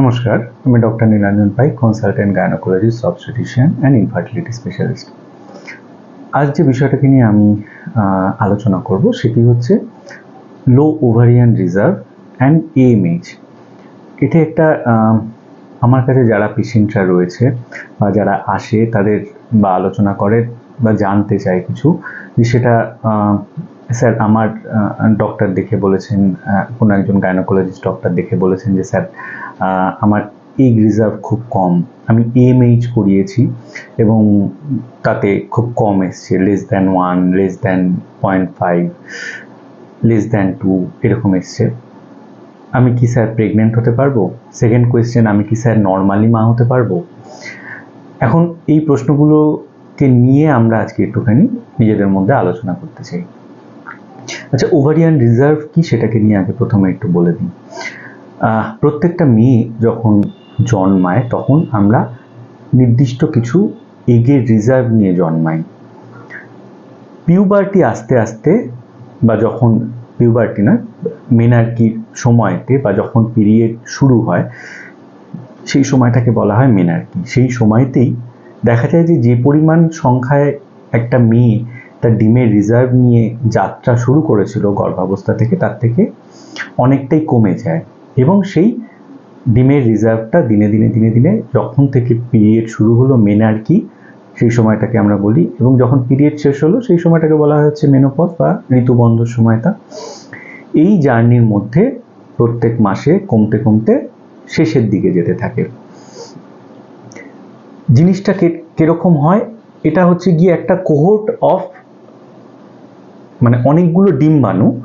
নমস্কার, আমি doctor Nilanjan Pai consultant gynaecologist obstetrician and infertility specialist আজ যে বিষয়টাকে নিয়ে আমি আলোচনা করব সেটি হচ্ছে low ovarian reserve and AMH এটা একটা আমার কাছে যারা পেশেন্টরা রয়েছে বা যারা আসে, তাদের বা আলোচনা করে বা জানতে চায় কিছু, যে সেটা স্যার আমার ডক্টর দেখে বলেছেন কোনো একজন গাইনোকোলজিস্ট ডক্টর দেখে বলেছেন যে, স্যার আমার এগ রিজার্ভ খুব কম। আমি এমএইচ করিয়েছি এবং তাতে খুব কম এসছে less than one less than point five less than two এরকম এসছে। আমি কি স্যার প্রেগনেন্ট হতে পারব? সেকেন্ড কোয়েশ্চেন আমি কি স্যার নর্মালি মা হতে পারব? এখন এই প্রশ্নগুলোকে নিয়ে আমরা আজকে একটুখানি নিজেদের মধ্যে আলোচনা করতে চাই। আচ্ছা ওভারিয়ান রিজার্ভ কি সেটাকে নিয়ে আগে প্রথমে একটু বলে দিই। প্রত্যেকটা মেয়ে যখন জন্মায়, তখন আমরা নির্দিষ্ট কিছু এগের রিজার্ভ নিয়ে জন্মাই। পিউবার্টি আস্তে আস্তে বা যখন পিউবার্টি না মেনার্কির সময়তে বা যখন পিরিয়ড শুরু হয়, সেই সময়টাকে বলা হয় মেনার্কি সেই সময়তেই দেখা যায় যে যে পরিমাণ সংখ্যায় একটা মেয়ে তার ডিমের রিজার্ভ নিয়ে যাত্রা শুরু করেছিল গর্ভাবস্থা থেকে, তার থেকে অনেকটাই কমে যায়। এবং সেই ডিমের রিজার্ভটা দিনে দিনে দিনে দিনে যখন থেকে পিরিয়ড শুরু হলো মেনার্কি সেই সময়টাকে আমরা বলি। এবং যখন পিরিয়ড শেষ হলো, সেই সময়টাকে বলা হচ্ছে মেনোপথ বা ঋতুবন্ধর সময়টা। এই জার্নির মধ্যে প্রত্যেক মাসে কমতে কমতে শেষের দিকে যেতে থাকে। জিনিসটা কীরকম হয়? এটা হচ্ছে গিয়ে একটা কোহোর্ট অফ মানে অনেকগুলো ডিম্বাণু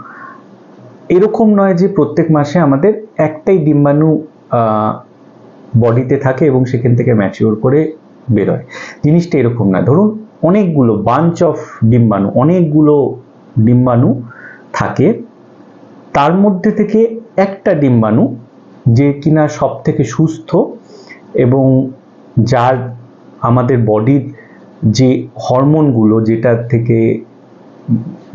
এরকম নয় যে প্রত্যেক মাসে আমাদের একটাই ডিম্বাণু বডিতে থাকে এবং সেখান থেকে ম্যাচিওর করে বেরোয়। জিনিসটা এরকম না। ধরুন অনেকগুলো বাঞ্চ অফ ডিম্বাণু, অনেকগুলো ডিম্বাণু থাকে। তার মধ্যে থেকে একটা ডিম্বাণু যে কিনা সব থেকে সুস্থ এবং যার আমাদের বডির যে হরমোনগুলো যেটা থেকে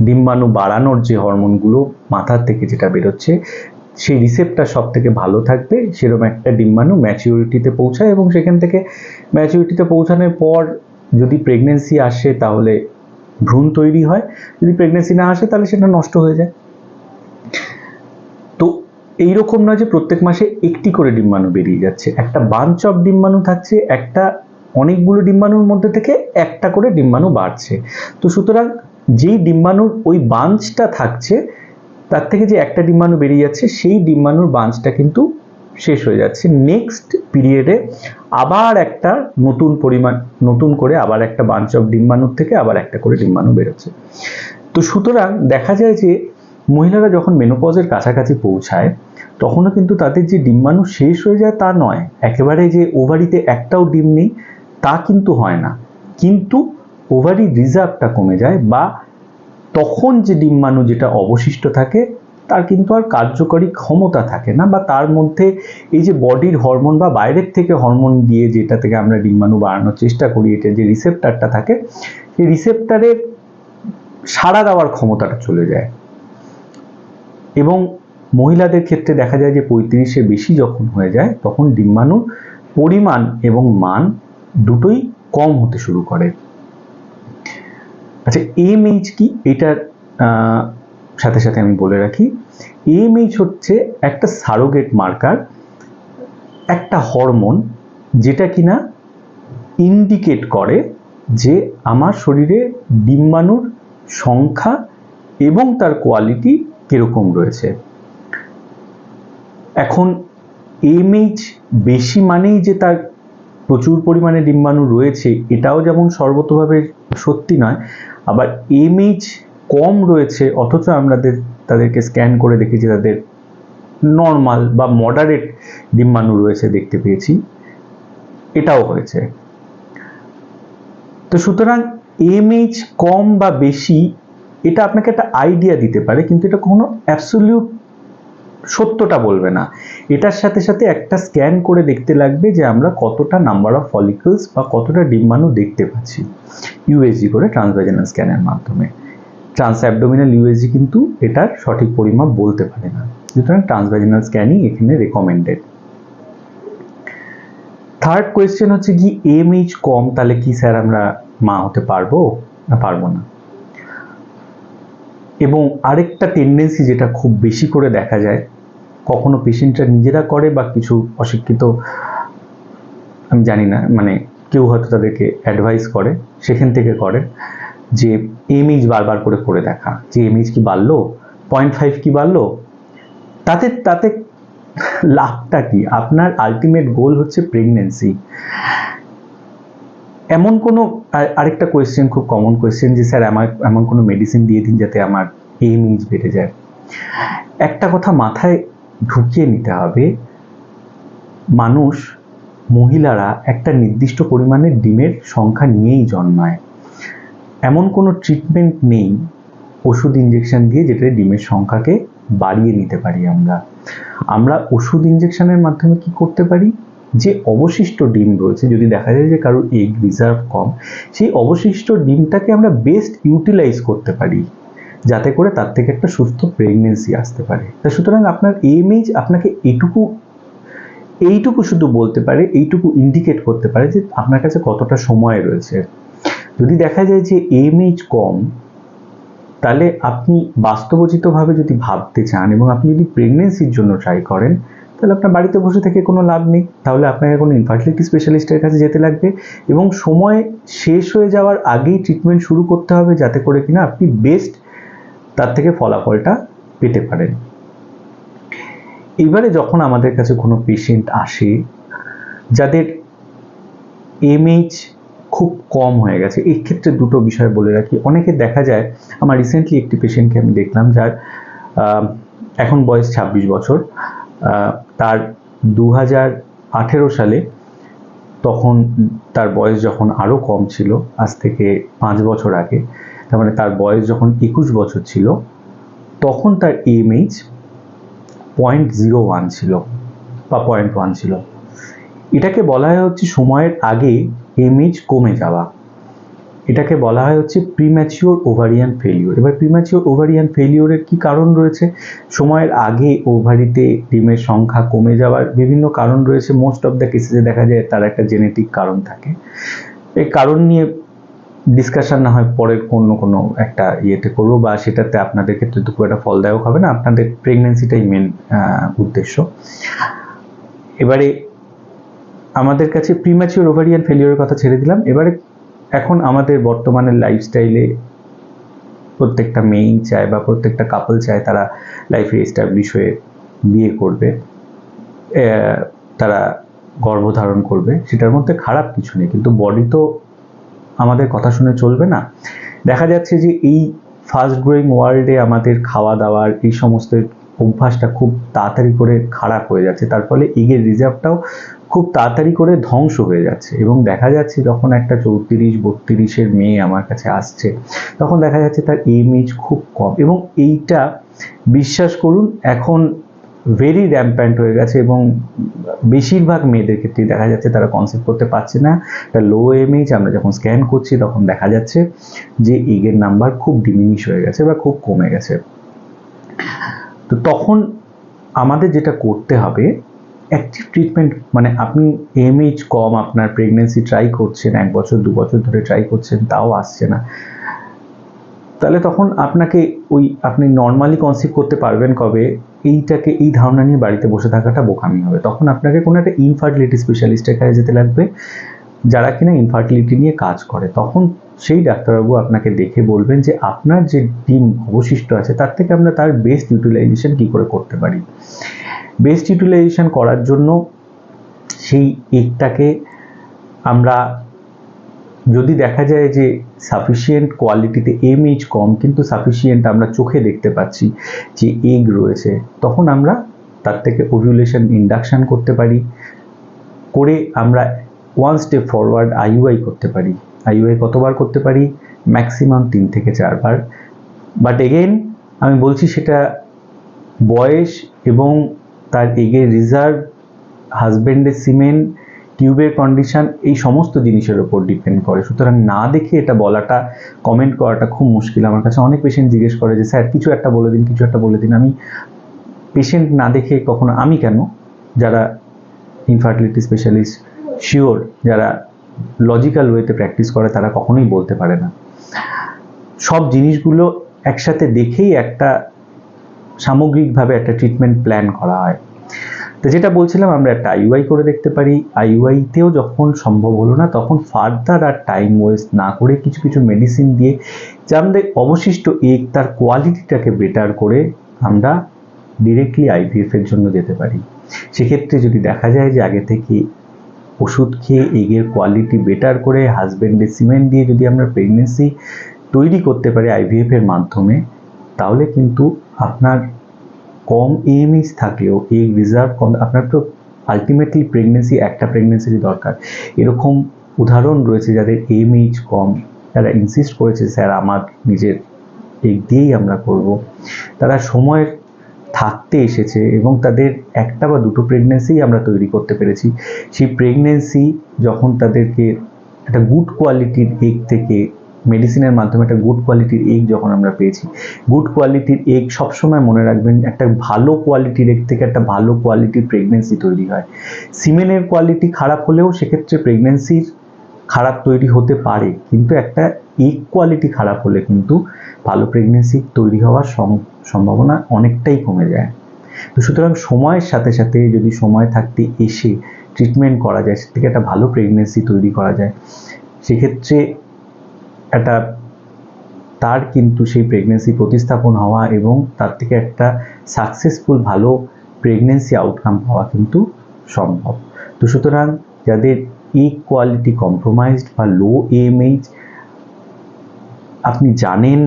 ডিম্বাণু বাড়ানোর যে হরমোনগুলো মাথার থেকে যেটা বেরোচ্ছে, সেই রিসেপ্টার সব থেকে ভালো থাকবে। সেরকম একটা ডিম্বাণু ম্যাচিউরিটিতে পৌঁছায় এবং সেখান থেকে ম্যাচিউরিটিতে পৌঁছানোর পর যদি প্রেগনেন্সি আসে তাহলে ভ্রূণ তৈরি হয়। যদি প্রেগনেন্সি না আসে তাহলে সেটা নষ্ট হয়ে যায়। তো এইরকম নয় যে প্রত্যেক মাসে একটি করে ডিম্বাণু বেরিয়ে যাচ্ছে। একটা বাঞ্চ অফ ডিম্বাণু থাকছে, একটা অনেকগুলো ডিম্বাণুর মধ্যে থেকে একটা করে ডিম্বাণু বাড়ছে। তো সুতরাং যেই ডিম্বাণুর ওই বাঞ্চটা থাকছে, তার থেকে যে একটা ডিম্বাণু বেরিয়ে যাচ্ছে, সেই ডিম্বাণুর বাঞ্চটা কিন্তু শেষ হয়ে যাচ্ছে। নেক্সট পিরিয়ডে আবার একটা নতুন পরিমাণ, নতুন করে আবার একটা বাঞ্চ অফ ডিম্বাণুর থেকে আবার একটা করে ডিম্বাণু বেরোচ্ছে। তো সুতরাং দেখা যায় যে মহিলারা যখন মেনোপজের কাছাকাছি পৌঁছায়, তখনও কিন্তু তাদের যে ডিম্বাণু শেষ হয়ে যায় তা নয়। একেবারে যে ওভারিতে একটাও ডিম নেই, তা কিন্তু হয় না। কিন্তু ওভারি রিজার্ভটা কমে যায় বা তখন যে ডিম্বাণু যেটা অবশিষ্ট থাকে, তার কিন্তু আর কার্যকরী ক্ষমতা থাকে না বা তার মধ্যে এই যে বডির হরমোন বা বাইরের থেকে হরমোন দিয়ে যেটা থেকে আমরা ডিম্বাণু বাড়ানোর চেষ্টা করি, এটা যে রিসেপ্টারটা থাকে, সেই রিসেপ্টারের সাড়া দেওয়ার ক্ষমতাটা চলে যায়। এবং মহিলাদের ক্ষেত্রে দেখা যায় যে পঁয়ত্রিশে বেশি যখন হয়ে যায়, তখন ডিম্বাণুর পরিমাণ এবং মান দুটোই কম হতে শুরু করে। আচ্ছা এম এইচ কি? এটার সাথে সাথে আমি বলে রাখি। এমএইচ হচ্ছে একটা সারোগেট মার্কার একটা হরমোন যেটা কিনা ইন্ডিকেট করে যে আমার শরীরে ডিম্বাণুর সংখ্যা এবং তার কোয়ালিটি কীরকম রয়েছে। এখন এমএইচ বেশি মানেই যে তার প্রচুর পরিমাণে ডিম্বাণু রয়েছে, এটাও যেমন সর্বতভাবে সত্যি নয়, আবার এমএইচ কম রয়েছে, অথচ আমাদের তাদেরকে স্ক্যান করে দেখেছি, তাদের নর্মাল বা মডারেট ডিম্বাণু রয়েছে দেখতে পেয়েছি, এটাও হয়েছে। তো সুতরাং এমএইচ কম বা বেশি, এটা আপনাকে একটা আইডিয়া দিতে পারে, কিন্তু এটা কোনো অ্যাবসলিউট সত্যটা বলবে না। এটার সাথে সাথে একটা স্ক্যান করে দেখতে লাগবে যে আমরা কতটা নাম্বার অফ ফলিকলস বা কতটা ডিম্বাণু দেখতে পাচ্ছি। ইউএসজি করে ট্রান্সভাইজানাল স্ক্যানের মাধ্যমে। ট্রান্স অ্যাবডোমিনাল ইউএসজি কিন্তু এটার সঠিক পরিমাপ বলতে পারে না। সুতরাং ট্রান্সভাইজানাল স্ক্যানই এখানে রেকমেন্ডেড থার্ড কোয়েশ্চেন হচ্ছে কি এমএইচ কম তাহলে কি স্যার আমরা মা হতে পারব? না পারব না। এবং আরেকটা টেন্ডেন্সি যেটা খুব বেশি করে দেখা যায়, কখনো পেশেন্টরা নিজেরা করে বা কিছু অশিক্ষিত, আমি জানি না মানে কেউ হয়তো তাদেরকে অ্যাডভাইস করে, সেখান থেকে করে, যে এমএইচ বারবার করে করে দেখা, যে এমএইচ কি বাড়লো পয়েন্ট ফাইভ কি বাড়লো, তাতে তাতে লাভটা কি? আপনার আলটিমেট গোল হচ্ছে প্রেগনেন্সি এমন কোনো আরেকটা কোয়েশ্চেন খুব কমন কোয়েশ্চেন যে, স্যার আমার এমন কোনো মেডিসিন দিয়ে দিন যাতে আমার এম এমএইচ বেড়ে যায়? একটা কথা মাথায় ঢুকিয়ে নিতে হবে, মানুষ, মহিলারা একটা নির্দিষ্ট পরিমাণের ডিমের সংখ্যা নিয়েই জন্মায়। এমন কোনো ট্রিটমেন্ট নেই, ওষুধ ইঞ্জেকশন দিয়ে যেটা ডিমের সংখ্যাকে বাড়িয়ে নিতে পারি আমরা। আমরা ওষুধ ইঞ্জেকশনের মাধ্যমে কি করতে পারি? যে অবশিষ্ট ডিম রয়েছে, যদি দেখা যায় যে কারোর এগ রিজার্ভ কম, সেই অবশিষ্ট ডিমটাকে আমরা বেস্ট ইউটিলাইজ করতে পারি, যাতে করে তার থেকে একটা সুস্থ প্রেগনেন্সি আসতে পারে। তা সুতরাং আপনার এমএইচ আপনাকে এটুকু এইটুকু শুধু বলতে পারে, এইটুকু ইন্ডিকেট করতে পারে যে আপনার কাছে কতটা সময় রয়েছে। যদি দেখা যায় যে এমএইচ কম, তাহলে আপনি বাস্তবচিতভাবে যদি ভাবতে চান এবং আপনি যদি প্রেগনেন্সির জন্য ট্রাই করেন তাহলে আপনার বাড়িতে বসে থেকে কোনো লাভ নেই, তাহলে আপনাকে কোনো ইনফার্টিলিটি স্পেশালিস্টের কাছে যেতে লাগবে এবং সময় শেষ হয়ে যাওয়ার আগেই ট্রিটমেন্ট শুরু করতে হবে যাতে করে কিনা আপনি বেস্ট তার থেকে ফলাফলটা পেতে পারেন। এবারে যখন আমাদের কাছে কোনো পেশেন্ট আসে, যাদের এমএইচ খুব কম হয়ে গেছে এই ক্ষেত্রে দুটো বিষয় বলে রাখি। অনেকে দেখা যায়, আমার রিসেন্টলি একটি পেশেন্টকে আমি দেখলাম যার এখন বয়স ছাব্বিশ বছর তার দু হাজার আঠেরো সালে তখন তার বয়স যখন আরও কম ছিল, আজ থেকে পাঁচ বছর আগে, তার মানে তার বয়স যখন একুশ বছর ছিল, তখন তার এমএইচ পয়েন্ট জিরো ওয়ান ছিল, বা পয়েন্ট ওয়ান ছিল। এটাকে বলা হয় হচ্ছে সময়ের আগে এমএইচ কমে যাওয়া। এটাকে বলা হয় হচ্ছে প্রিম্যাচিওর ওভারিয়ান ফেলিওর এবার প্রিম্যাচিওর ওভারিয়ান ফেলিওরের কি কারণ রয়েছে? সময়ের আগে ওভারিতে ডিমের সংখ্যা কমে যাওয়ার বিভিন্ন কারণ রয়েছে। মোস্ট অফ দ্য কেসেসে দেখা যায় তার একটা জেনেটিক কারণ থাকে। এই কারণ নিয়ে ডিসকাশন না হয় পরের অন্য কোনো একটা ইয়েতে করব বা সেটাতে আপনাদের ক্ষেত্রে তো খুব একটা ফলদায়ক হবে না। আপনাদের প্রেগনেন্সিটাই মেন উদ্দেশ্য। এবারে আমাদের কাছে প্রিম্যাচিওর ওভারিয়ান ফেলিওরের কথা ছেড়ে দিলাম। এবারে এখন আমাদের বর্তমানের লাইফস্টাইলে প্রত্যেকটা মেয়েই চায় বা প্রত্যেকটা কাপল চায় তারা লাইফে এস্টাবলিশ হয়ে বিয়ে করবে তারা গর্ভধারণ করবে, সেটার মধ্যে খারাপ কিছু নেই, কিন্তু বডি তো আমাদের কথা শুনে চলবে না। দেখা যাচ্ছে যে এই ফাস্ট গ্রোয়িং ওয়ার্ল্ডে আমাদের খাওয়া দাওয়ার এই সমস্ত অভ্যাসটা খুব তাড়াতাড়ি করে খারাপ হয়ে যাচ্ছে। তার ফলে এগের রিজার্ভটাও খুব তাড়াতাড়ি করে ধ্বংস হয়ে যাচ্ছে। এবং দেখা যাচ্ছে যখন একটা চৌত্রিশ, বত্রিশের মেয়ে আমার কাছে আসছে, তখন দেখা যাচ্ছে তার এমএইচ খুব কম। এবং এইটা বিশ্বাস করুন, এখন ভেরি র্যাম্প্যান্ট হয়ে গেছে এবং বেশিরভাগ মেয়েদের ক্ষেত্রেই দেখা যাচ্ছে তারা কনসেপ্ট করতে পারছে না। একটা লো এমএইচ আমরা যখন স্ক্যান করছি, তখন দেখা যাচ্ছে যে এগের নাম্বার খুব ডিমিনিশ হয়ে গেছে বা খুব কমে গেছে। তো তখন আমাদের যেটা করতে হবে অ্যাক্টিভ ট্রিটমেন্ট মানে আপনি এমএইচ কম আপনার প্রেগনেন্সি ট্রাই করছেন, এক বছর, দু বছর ধরে ট্রাই করছেন, তাও আসছে না। তাহলে তখন আপনাকে ওই, আপনি নর্মালি কনসিভ করতে পারবেন কবে, এইটাকে, এই ধারণা নিয়ে বাড়িতে বসে থাকাটা বোকামি হবে। তখন আপনাকে কোনো একটা ইনফার্টিলিটি স্পেশালিস্টের কাছে যেতে লাগবে। যারা কিনা ইনফার্টিলিটি নিয়ে কাজ করে, তখন সেই ডাক্তারবাবু আপনাকে দেখে বলবেন যে আপনার যে ডিম অবশিষ্ট আছে, তার থেকে আমরা তার বেস্ট ইউটিলাইজেশন কী করে করতে পারি? বেস্ট ইউটিলাইজেশন করার জন্য সেই এগটাকে আমরা, যদি দেখা যায় যে সাফিসিয়েন্ট কোয়ালিটিতে এমএইচ কম, কিন্তু সাফিসিয়েন্ট আমরা চোখে দেখতে পাচ্ছি যে এগ রয়েছে, তখন আমরা তার থেকে ওভিউলেশন ইন্ডাকশান করতে পারি। করে আমরা ওয়ান স্টেপ ফরওয়ার্ড আইইউআই করতে পারি। আইইউআই কতবার করতে পারি? ম্যাক্সিমাম তিন থেকে চারবার। বাট এগেন আমি বলছি সেটা বয়স এবং তার এগের রিজার্ভ হাজব্যান্ডের সিমেন্ট টিউবের কন্ডিশন এই সমস্ত জিনিসের উপর ডিপেন্ড করে। সুতরাং না দেখে এটা বলাটা কমেন্ট করাটা খুব মুশকিল। আমার কাছে অনেক পেশেন্ট জিজ্ঞেস করে যে, স্যার, কিছু একটা বলে দিন, কিছু একটা বলে দিন। আমি পেশেন্ট না দেখে কখনো, আমি কেন? যারা ইনফার্টিলিটি স্পেশালিস্ট শিওর যারা লজিক্যাল ওয়েতে প্র্যাকটিস করে, তারা কখনোই বলতে পারে না। সব জিনিসগুলো একসাথে দেখেই একটা সামগ্রিকভাবে একটা ট্রিটমেন্ট প্ল্যান করা হয়। তো যেটা বলছিলাম, আমরা একটা আইইউআই করে দেখতে পারি। আইইউআইতেও যখন সম্ভব হলো না, তখন ফার্দার আর টাইম ওয়েস্ট না করে কিছু কিছু মেডিসিন দিয়ে যে আমাদের অবশিষ্ট এগ তার কোয়ালিটিটাকে বেটার করে আমরা ডিরেক্টলি আইভিএফ এর জন্য যেতে পারি। সেক্ষেত্রে যদি দেখা যায় যে আগে থেকে ওষুধ খেয়ে এগের কোয়ালিটি বেটার করে হাজব্যান্ডের সিমেন্ট দিয়ে যদি আমরা প্রেগনেন্সি তৈরি করতে পারি আইভিএফ এর মাধ্যমে, তাহলে কিন্তু আপনার কম এএমএইচ থাকলেও এগ রিজার্ভ কম, আপনার তো আলটিমেটলি প্রেগনেন্সি একটা প্রেগনেন্সিরই দরকার। এরকম উদাহরণ রয়েছে যাদের এমএইচ কম, তারা ইনসিস্ট করেছে, স্যার, আমার নিজের এগ দিয়েই আমরা করব। তারা সময়ের থাকতে এসেছে এবং তাদের একটা বা দুটো প্রেগনেন্সি আমরা তৈরি করতে পেরেছি। সেই প্রেগনেন্সি যখন তাদেরকে একটা গুড কোয়ালিটির এগ থেকে মেডিসিনের মাধ্যমে একটা গুড কোয়ালিটির এগ যখন আমরা পেয়েছি গুড কোয়ালিটির এগ সবসময় মনে রাখবেন একটা ভালো কোয়ালিটির এগ থেকে একটা ভালো কোয়ালিটির প্রেগনেন্সি তৈরি হয়। সিমেনের কোয়ালিটি খারাপ হলেও সেক্ষেত্রে প্রেগনেন্সির খারাপ তৈরি হতে পারে, কিন্তু একটা এগ কোয়ালিটি খারাপ হলে কিন্তু ভালো প্রেগনেন্সি তৈরি হওয়ার সম্ভাবনা অনেকটাই কমে যায়। তো সুতরাং সময়ের সাথে সাথে যদি সময় থাকতে এসে ট্রিটমেন্ট করা যায়, সে থেকে একটা ভালো প্রেগনেন্সি তৈরি করা যায়, সেক্ষেত্রে একটা তার কিন্তু সেই প্রেগনেন্সি প্রতিস্থাপন হওয়া এবং তার থেকে একটা সাকসেসফুল ভালো প্রেগনেন্সি আউটকাম পাওয়া কিন্তু সম্ভব। তো সুতরাং যাদের ই কোয়ালিটি কম্প্রোমাইজড বা লো এএমএইচ আপনি জানেন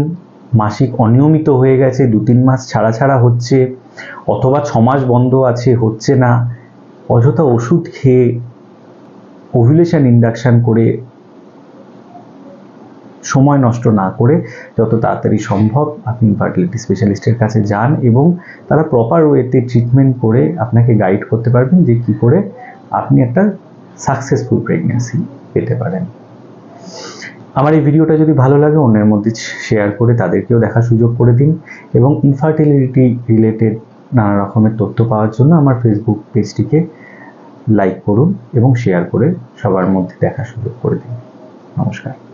মাসিক অনিয়মিত হয়ে গেছে, দু তিন মাস ছাড়া ছাড়া হচ্ছে, অথবা ছ মাস বন্ধ আছে, হচ্ছে না। অযথা ওষুধ খেয়ে ওভুলেশন ইন্ডাকশান করে সময় নষ্ট না করে যত তাড়াতাড়ি সম্ভব আপনি ফার্টিলিটি স্পেশালিস্টের কাছে যান এবং তারা প্রপার ওয়েতে ট্রিটমেন্ট করে আপনাকে গাইড করতে পারবেন যে কী করে আপনি একটা সাকসেসফুল প্রেগনেন্সি পেতে পারেন। আমার এই ভিডিওটা যদি ভালো লাগে, অন্যের মধ্যে শেয়ার করে তাদেরকেও দেখার সুযোগ করে দিন এবং ইনফার্টিলিটি রিলেটেড নানা রকমের তথ্য পাওয়ার জন্য আমার ফেসবুক পেজটিকে লাইক করুন এবং শেয়ার করে সবার মধ্যে দেখার সুযোগ করে দিন। নমস্কার।